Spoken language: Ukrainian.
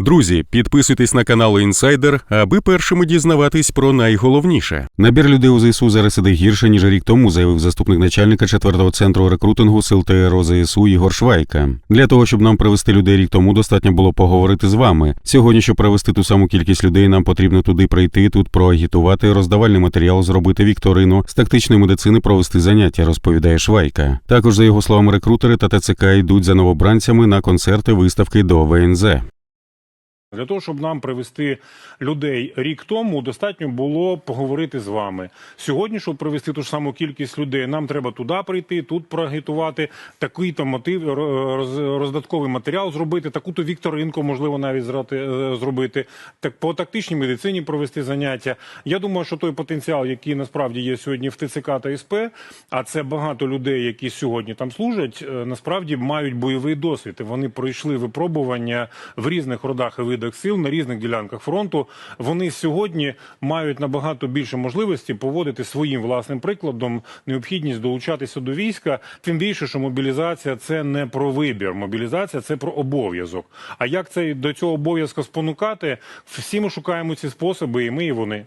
Друзі, підписуйтесь на канал Інсайдер, аби першими дізнаватись про найголовніше. Набір людей у ЗСУ зараз іде гірше ніж рік тому, заявив заступник начальника 4-го центру рекрутингу сил ТРО ЗСУ Ігор Швайка. Для того щоб нам привести людей рік тому, достатньо було поговорити з вами. Сьогодні, щоб привести ту саму кількість людей, нам потрібно туди прийти, тут проагітувати, роздавальний матеріал, зробити вікторину, з тактичної медицини провести заняття, розповідає Швайка. Також за його словами, рекрутери та ТЦК йдуть за новобранцями на концерти, виставки до ВНЗ. Для того, щоб нам привести людей рік тому, достатньо було поговорити з вами. Сьогодні, щоб привести ту ж саму кількість людей, нам треба туди прийти, тут проагітувати, такий-то мотив, роз- роздатковий матеріал зробити, таку-то вікторинку, можливо, навіть е, зробити, так по тактичній медицині провести заняття. Я думаю, що той потенціал, який насправді є сьогодні в ТЦК та СП, а це багато людей, які сьогодні там служать, е, насправді мають бойовий досвід. Вони пройшли випробування в різних родах і сил на різних ділянках фронту. Вони сьогодні мають набагато більше можливості поводити своїм власним прикладом необхідність долучатися до війська. Тим більше, що мобілізація це не про вибір. Мобілізація це про обов'язок. А як це до цього обов'язку спонукати? Всі ми шукаємо ці способи, і ми, і вони.